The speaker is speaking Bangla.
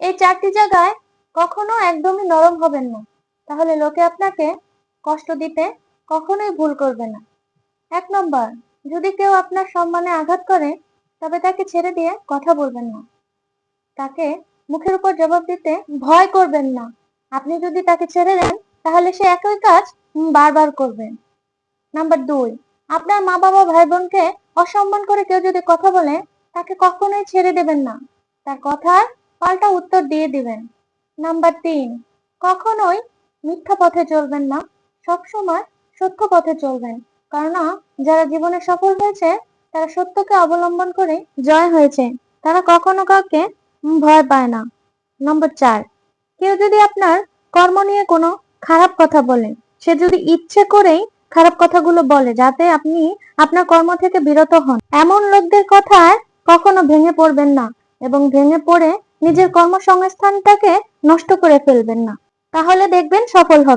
এই চারটি জায়গায় কখনো একদমই নরম হবেন না। তাহলে লোকে আপনাকে কষ্ট দিতে কখনোই ভুল করবে না। এক নম্বর, যদি কেউ আপনার সম্মানে আঘাত করে, তবে তাকে ছেড়ে দিয়ে কথা বলবেন না। তাকে মুখের উপর জবাব দিতে ভয় করবেন না। আপনি যদি তাকে ছেড়ে দেন, তাহলে সে একই কাজ বারবার করবে। নাম্বার দুই, আপনার মা বাবা ভাই বোনকে অসম্মান করে কেউ যদি কথা বলে, তাকে কখনোই ছেড়ে দেবেন না। তার কথার পাল্টা উত্তর দিয়ে দিবেন। নাম্বার তিন, কখনোই মিথ্যা পথে চলবেন না। সবসময় সত্য পথে চলবেন। কেননা, যারা জীবনে সফল হয়েছে, তারা সত্যকে অবলম্বন করে জয় হয়েছে। তারা কখনো কাউকে ভয় পায় না। নম্বর চার, কেউ যদি আপনার কর্ম নিয়ে কোনো খারাপ কথা বলে, সে যদি ইচ্ছে করেই খারাপ কথাগুলো বলে, যাতে আপনি আপনার কর্ম থেকে বিরত হন। এমন লোকদের কথায় কখনো ভেঙে পড়বেন না এবং ভেঙে পড়ে নিজের কর্মসংস্থানটাকে নষ্ট করে ফেলবেন না। তাহলে দেখবেন সফল হবে।